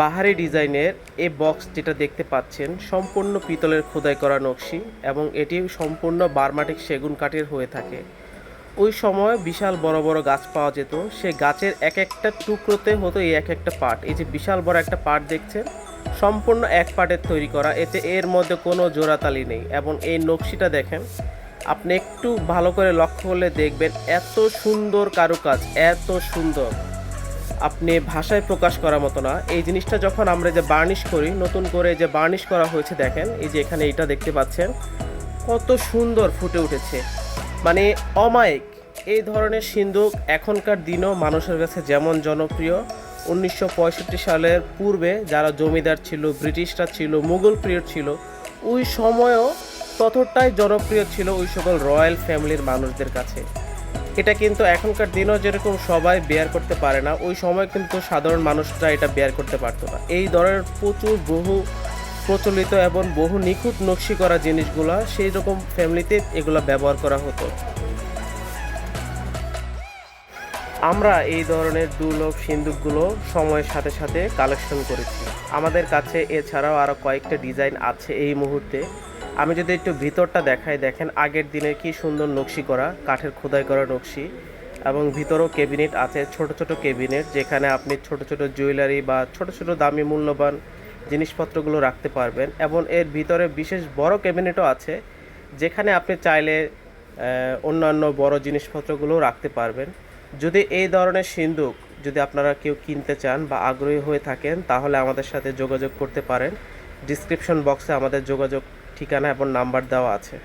বাহারি ডিজাইনের এই বক্স যেটা দেখতে পাচ্ছেন, সম্পূর্ণ পিতলের খোদাই করা নকশি এবং এটি সম্পূর্ণ বারমাটিক সেগুন কাঠের হয়ে থাকে। ওই সময় বিশাল বড় বড় গাছ পাওয়া যেত, সেই গাছের এক একটা টুকরোতে হতো এই এক একটা পার্ট এই যে বিশাল বড় একটা পার্ট দেখছেন, সম্পূর্ণ এক পার্টের তৈরি করা। এতে এর মধ্যে কোনো জোড়াতালি নেই এবং এই নকশিটা দেখেন, আপনি একটু ভালো করে লক্ষ্য করলে দেখবেন এত সুন্দর কারুকাজ, এত সুন্দর। আপনি ভাষায় প্রকাশ করার মতো না। এই জিনিসটা যখন আমরা যে বার্নিশ করি, নতুন করে যে বার্নিশ করা হয়েছে দেখেন, এই যে এখানে এটা দেখতে পাচ্ছেন, কত সুন্দর ফুটে উঠেছে। মানে অমায়িক। এই ধরনের সিন্দুক এখনকার দিনেও মানুষের কাছে যেমন জনপ্রিয়। উনিশশো পঁয়ষট্টি সালের পূর্বে যারা জমিদার ছিল, ব্রিটিশরা ছিল, মুঘল পিরিয়ড ছিল, ওই সময়ও ততটাই জনপ্রিয় ছিল ওই সকল রয়্যাল ফ্যামিলির মানুষদের কাছে। এটা কিন্তু এখনকার দিনও যেরকম সবাই বেয়ার করতে পারে না, ওই সময় কিন্তু সাধারণ মানুষরা এটা বেয়ার করতে পারতো না। এই ধরনের প্রচুর বহু প্রচলিত এবং বহু নিখুঁত নকশি করা জিনিসগুলা সেই রকম ফ্যামিলিতে এগুলো ব্যবহার করা হতো। আমরা এই ধরনের দুর্লভ সিন্দুকগুলো সময়ের সাথে সাথে কালেকশন করেছি। আমাদের কাছে এছাড়াও আরও কয়েকটা ডিজাইন আছে এই মুহূর্তে। আমি যদি একটু ভিতরটা দেখাই, দেখেন আগের দিনের কি সুন্দর নকশি করা, কাঠের খোদাই করা নকশি এবং ভিতরেও ক্যাবিনেট আছে, ছোট ছোট ক্যাবিনেট যেখানে আপনি ছোট ছোট জুয়েলারি বা ছোট ছোট দামি মূল্যবান জিনিসপত্রগুলো রাখতে পারবেন এবং এর ভিতরে বিশেষ বড় ক্যাবিনেটও আছে যেখানে আপনি চাইলে অন্যান্য বড় জিনিসপত্রগুলো রাখতে পারবেন। যদি এই ধরনের সিন্দুক যদি আপনারা কেউ কিনতে চান বা আগ্রহী হয়ে থাকেন, তাহলে আমাদের সাথে যোগাযোগ করতে পারেন। ডিসক্রিপশন বক্সে আমাদের যোগাযোগ ঠিকানা এবং নাম্বার দেওয়া আছে।